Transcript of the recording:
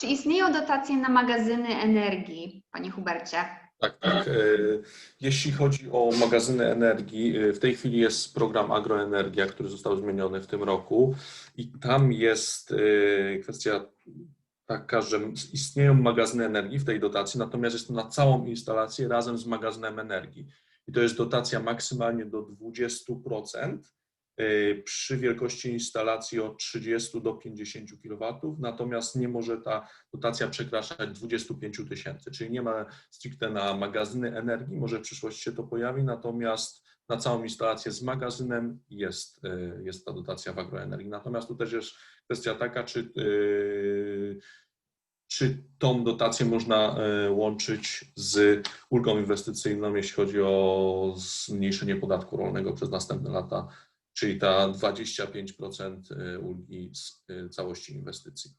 Czy istnieją dotacje na magazyny energii, Panie Hubercie? Tak, tak. E, Jeśli chodzi o magazyny energii, e, w tej chwili jest program Agroenergia, który został zmieniony w tym roku i tam jest e, kwestia taka, że istnieją magazyny energii w tej dotacji, natomiast jest to na całą instalację razem z magazynem energii. I to jest dotacja maksymalnie do 20% y, przy wielkości instalacji od 30 do 50 kW, natomiast nie może ta dotacja przekraczać 25 tysięcy, czyli nie ma stricte na magazyny energii, może w przyszłości się to pojawi, natomiast na całą instalację z magazynem jest, y, jest ta dotacja w agroenergii. Natomiast tu też jest kwestia taka, czy, y, czy tą dotację można y, łączyć z ulgą inwestycyjną, jeśli chodzi o zmniejszenie podatku rolnego przez następne lata, czyli ta 25% ulgi z y, całości inwestycji.